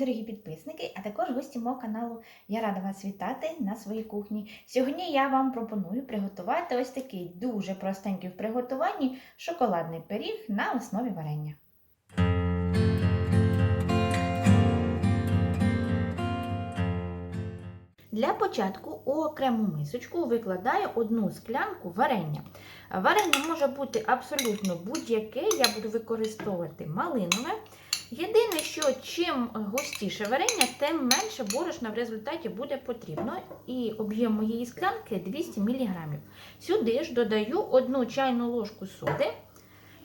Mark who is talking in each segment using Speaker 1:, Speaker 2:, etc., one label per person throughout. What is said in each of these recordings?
Speaker 1: дорогі підписники, а також гості мого каналу. Я рада вас вітати на своїй кухні. Сьогодні я вам пропоную приготувати ось такий дуже простенький в приготуванні шоколадний пиріг на основі варення. Для початку у окрему мисочку викладаю одну склянку варення. Варення може бути абсолютно будь-яке, я буду використовувати малинове. Єдине, що чим густіше варення, тим менше борошна в результаті буде потрібно. І об'єм моєї склянки 200 мг. Сюди ж додаю одну чайну ложку соди.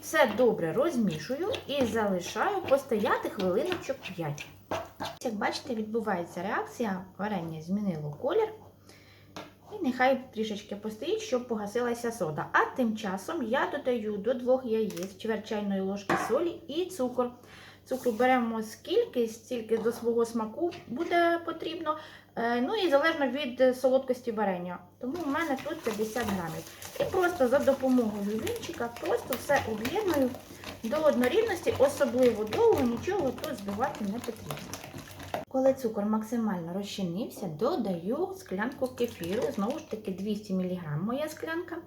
Speaker 1: Все добре розмішую і залишаю постояти хвилиночок 5. Як бачите, відбувається реакція, варення змінило колір. І нехай трішечки постоїть, щоб погасилася сода. А тим часом я додаю до двох яєць, чверть чайної ложки солі і цукор. Цукру беремо скільки, стільки до свого смаку буде потрібно. Ну і залежно від солодкості варення. Тому в мене тут 50 грамів. І просто за допомогою вінчика просто все об'єдную до однорідності, особливо довго нічого тут збивати не потрібно. Коли цукор максимально розчинився, додаю склянку кефіру, знову ж таки 200 мг моя склянка.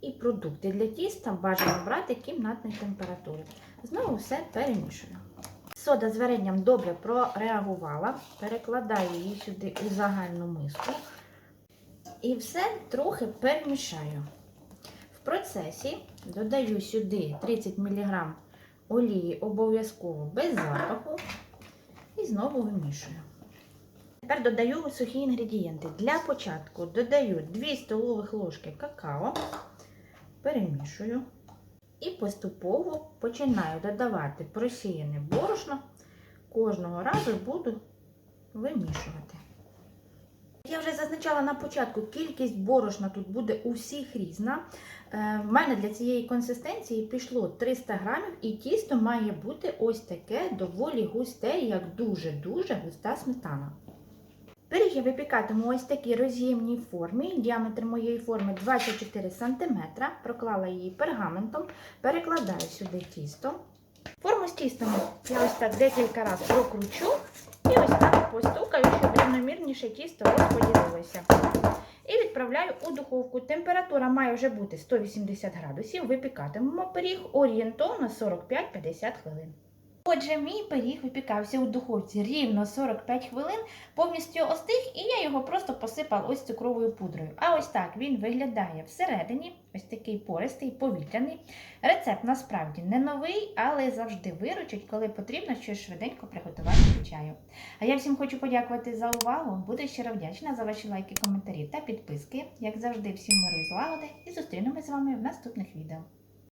Speaker 1: І продукти для тіста бажано брати кімнатної температури. Знову все перемішую. Сода з варенням добре прореагувала, перекладаю її сюди у загальну миску. І все трохи перемішаю. В процесі додаю сюди 30 мг олії обов'язково без запаху. І знову вимішую. Тепер додаю сухі інгредієнти. Для початку додаю 2 столових ложки какао, перемішую. І поступово починаю додавати просіяне борошно. Кожного разу буду вимішувати. Я вже зазначала на початку, кількість борошна тут буде у всіх різна. В мене для цієї консистенції пішло 300 грамів, і тісто має бути ось таке доволі густе, як дуже-дуже густа сметана. Пиріг випікатиму ось такій роз'ємній формі. Діаметр моєї форми 24 см. Проклала її пергаментом, перекладаю сюди тісто. Форму з тістом я ось так декілька разів прокручу і ось так постукаю, щоб рівномірніше тісто розподілилося. І відправляю у духовку. Температура має вже бути 180 градусів. Випікатимемо пиріг орієнтовно 45-50 хвилин. Отже, мій пиріг випікався у духовці рівно 45 хвилин, повністю остиг, і я його просто посипала ось цукровою пудрою. А ось так він виглядає всередині, ось такий пористий, повітряний. Рецепт насправді не новий, але завжди виручить, коли потрібно щось швиденько приготувати до чаю. А я всім хочу подякувати за увагу. Буду щиро вдячна за ваші лайки, коментарі та підписки. Як завжди, всім миру і злагоди, і зустрінемось з вами в наступних відео.